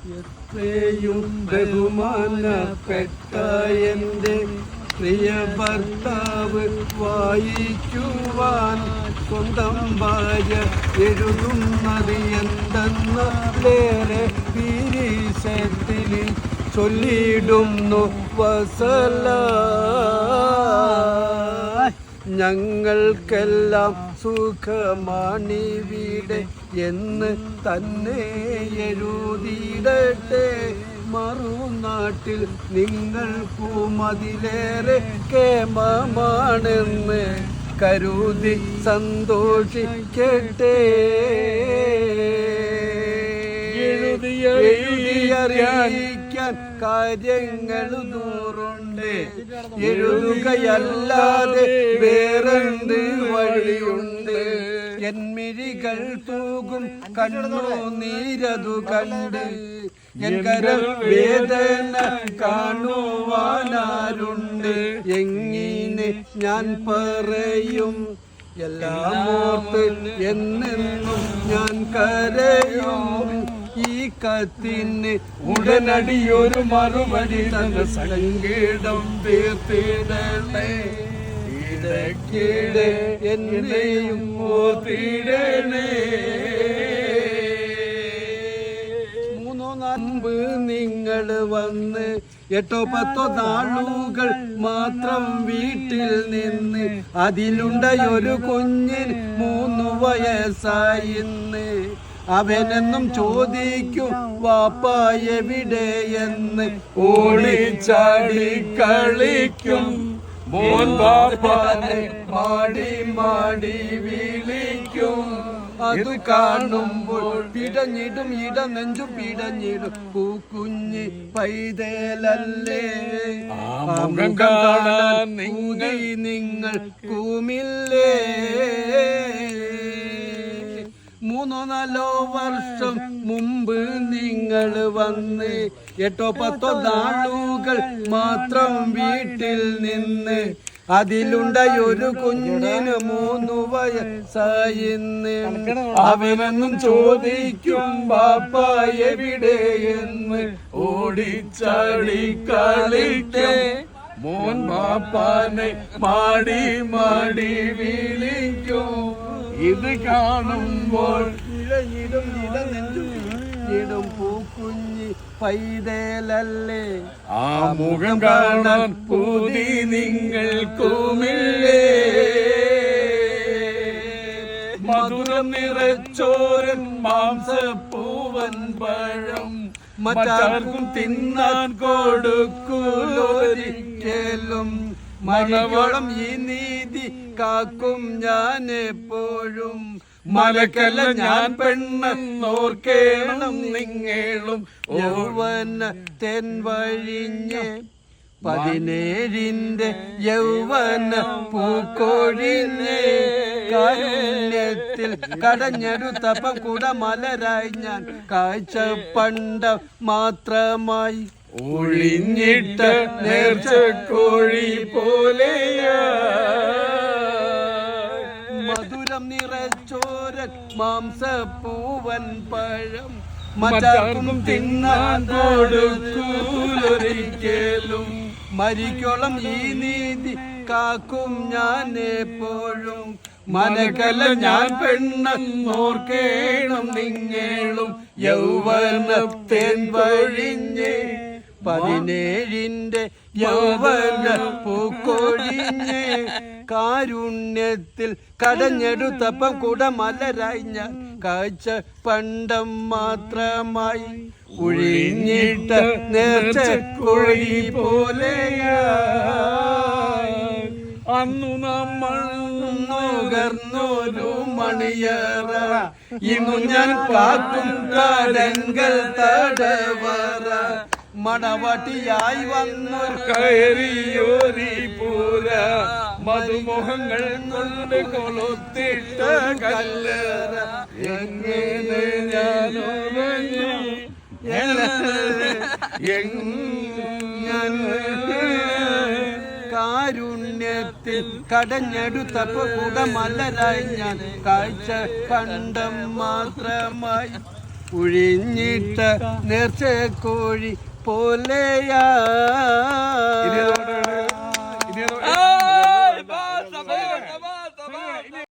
എത്രയും ബഹുമാനപ്പെട്ട എന്റെ പ്രിയ ഭർത്താവ് വായിക്കുവാൻ സ്വന്തം ഭാര്യ എഴുതുന്നത് എന്തെന്നേറെ വീരീശത്തിൽ ചൊല്ലിയിടുന്നു വസല. ഞങ്ങൾക്കെല്ലാം സുഖമാണിവിടെ എന്ന് തന്നെ എഴുതിയിടട്ടെ മറുനാട്ടിൽ നിങ്ങൾക്കും അതിലേറെ കേമമാണെന്ന് കരുതി സന്തോഷിക്കട്ടെ. എഴുതിയറിയിക്കാൻ കാര്യങ്ങൾ നൂറുണ്ട് എഴുതുകയല്ലാതെ വേറെന്ത് വഴിയുണ്ട്? എന്മിഴികൾ തൂകും കണ്ണു നീരതു കണ്ട് എൻകര വേദന കാണുവാനാരുണ്ട്. എങ്ങനെ ഞാൻ പറയും? എല്ലാം ഓർത്ത് എന്നെന്നും ഞാൻ കരയും. ഈ കത്തിന് ഉടനടിയൊരു മറുപടി തന്ന സങ്കീടം തീർത്തിടണേ മൂന്നോ നമ്പ് നിങ്ങൾ വന്ന് എട്ടോ പത്തോ നാളുകൾ മാത്രം വീട്ടിൽ നിന്ന് അതിലുണ്ട ഒരു കുഞ്ഞിന് മൂന്ന് വയസ്സായിന്ന് അവനെന്നും ചോദിക്കും വാപ്പ എവിടെയെന്ന്? ഓടിച്ചാടി കളിക്കും. മോൻ ബാപ്പാനെ മാടി മാടി വിളിക്കും. അത് കാണുമ്പോൾ പിടഞ്ഞിടും ഇട നെഞ്ചു പിടഞ്ഞിടും. പൂക്കുഞ്ഞി പൈതേലല്ലേ? മുഖം കാണാൻ നിങ്ങൾ കൂമില്ലേ? മൂന്നോ നാലോ വർഷം മുമ്പ് നിങ്ങൾ വന്ന് എട്ടോ പത്തോ നാളുകൾ മാത്രം വീട്ടിൽ നിന്ന് അതിലുണ്ടായൊരു കുഞ്ഞിന് മൂന്നു വയസ്സായിന്ന് അവനെന്നും ചോദിക്കും ബാപ്പ എവിടെയെന്ന്? ഓടിച്ചാടി കളിക്കേ മോൻ ബാപ്പാനെ മാടി മാടി വിളിക്കും. ഇത് കാണുമ്പോൾ ഇഴഞ്ഞിടും ഇടും പൂക്കുഞ്ഞി പൈതേലല്ലേ? ആ മുഖം കാണാൻ പൂതി നിങ്ങൾക്കുമില്ലേ? മധുരം നിറച്ചോരൻ മാംസപ്പൂവൻ പഴം മറ്റാർക്കും തിന്നാൻ കൊടുക്കൂലൊരിക്കലും. മലവളം ഈ നീതി കാക്കും ഞാൻ എപ്പോഴും. മലക്കല്ല ഞാൻ പെണ്ണെന്നോർക്കേണം നിങ്ങളും. തെൻ വഴിഞ്ഞ് പതിനേഴിന്റെ യൗവന പൂക്കൊഴിഞ്ഞ് കാരുണ്യത്തിൽ കടഞ്ഞെടുത്തപ്പം കൂട മലരായി ഞാൻ കാഴ്ച പണ്ട മാത്രമായി. ഒഴിഞ്ഞിട്ട് നേർച്ച കോഴി പോലെയാ. മധുരം നിറച്ചോരൻ പൂവൻ പഴം മറ്റാർക്കും തിന്നാൻ കൊടുക്കൂലൊരിക്കലും. മരിക്കോളം ഈ നീതി കാക്കും ഞാൻ എപ്പോഴും. മനക്കല ഞാൻ പെണ്ണോർക്കേണം നിങ്ങളും. യൗവനത്തേൻ വഴിഞ്ഞ് പതിനേഴിന്റെ യൗവന പൂക്കൊഴിഞ്ഞ് കാരുണ്യത്തിൽ കടഞ്ഞെടുത്തപ്പം കുടമലരായി ഞാൻ കാഴ്ച പണ്ടം മാത്രമായി ഒഴിഞ്ഞിട്ട നേർച്ച കോഴി പോലെയാ അന്നു നമ്മൾ നുകർന്നൊരു മണിയറ. ഇന്നു ഞാൻ പാക്കും കാലങ്ങൾ തടവറ. മണവാട്ടിയായി വന്നു കയറിയോരി പൂര മധുമുഖങ്ങൾ കൊണ്ട് കൊളുത്തിട്ട കല്ലറ. എങ്ങനെ ഞാൻ ഉറങ്ങി കാരുണ്യത്തിൽ കടഞ്ഞെടുത്തപ്പോ കൂടെ മലരായി ഞാൻ കാഴ്ച കണ്ടം മാത്രമായി. ഉഴിഞ്ഞിട്ട നേർച്ച കോഴി പോലെയാ.